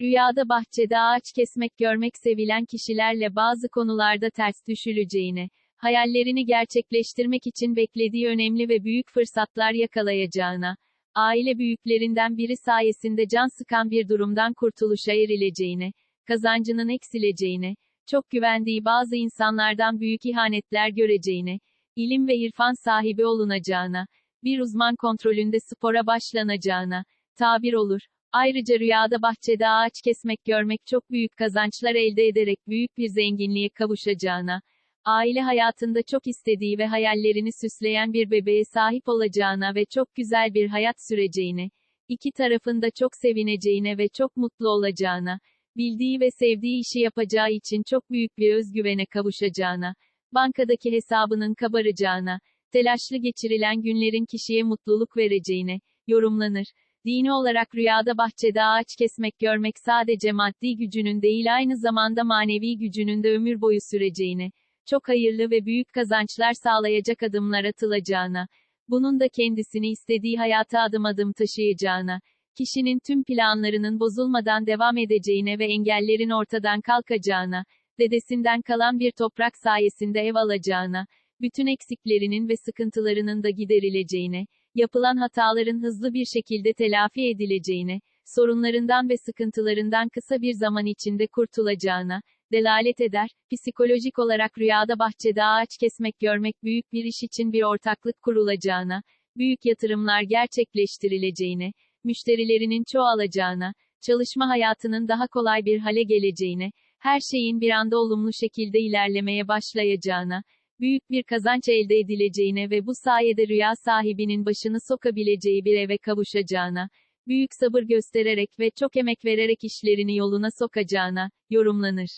Rüyada bahçede ağaç kesmek görmek sevilen kişilerle bazı konularda ters düşüleceğine, hayallerini gerçekleştirmek için beklediği önemli ve büyük fırsatlar yakalayacağına, aile büyüklerinden biri sayesinde can sıkan bir durumdan kurtuluşa erileceğine, kazancının eksileceğine, çok güvendiği bazı insanlardan büyük ihanetler göreceğine, ilim ve irfan sahibi olunacağına, bir uzman kontrolünde spora başlanacağına, tabir olur. Ayrıca rüyada bahçede ağaç kesmek görmek çok büyük kazançlar elde ederek büyük bir zenginliğe kavuşacağına, aile hayatında çok istediği ve hayallerini süsleyen bir bebeğe sahip olacağına ve çok güzel bir hayat süreceğine, iki tarafında çok sevineceğine ve çok mutlu olacağına, bildiği ve sevdiği işi yapacağı için çok büyük bir özgüvene kavuşacağına, bankadaki hesabının kabaracağına, telaşlı geçirilen günlerin kişiye mutluluk vereceğine, yorumlanır. Dini olarak rüyada bahçede ağaç kesmek görmek sadece maddi gücünün değil aynı zamanda manevi gücünün de ömür boyu süreceğine, çok hayırlı ve büyük kazançlar sağlayacak adımlar atılacağına, bunun da kendisini istediği hayata adım adım taşıyacağına, kişinin tüm planlarının bozulmadan devam edeceğine ve engellerin ortadan kalkacağına, dedesinden kalan bir toprak sayesinde ev alacağına, bütün eksiklerinin ve sıkıntılarının da giderileceğine, yapılan hataların hızlı bir şekilde telafi edileceğine, sorunlarından ve sıkıntılarından kısa bir zaman içinde kurtulacağına, delalet eder, psikolojik olarak rüyada bahçede ağaç kesmek görmek büyük bir iş için bir ortaklık kurulacağına, büyük yatırımlar gerçekleştirileceğine, müşterilerinin çoğalacağına, çalışma hayatının daha kolay bir hale geleceğine, her şeyin bir anda olumlu şekilde ilerlemeye başlayacağına, büyük bir kazanç elde edileceğine ve bu sayede rüya sahibinin başını sokabileceği bir eve kavuşacağına, büyük sabır göstererek ve çok emek vererek işlerini yoluna sokacağına, yorumlanır.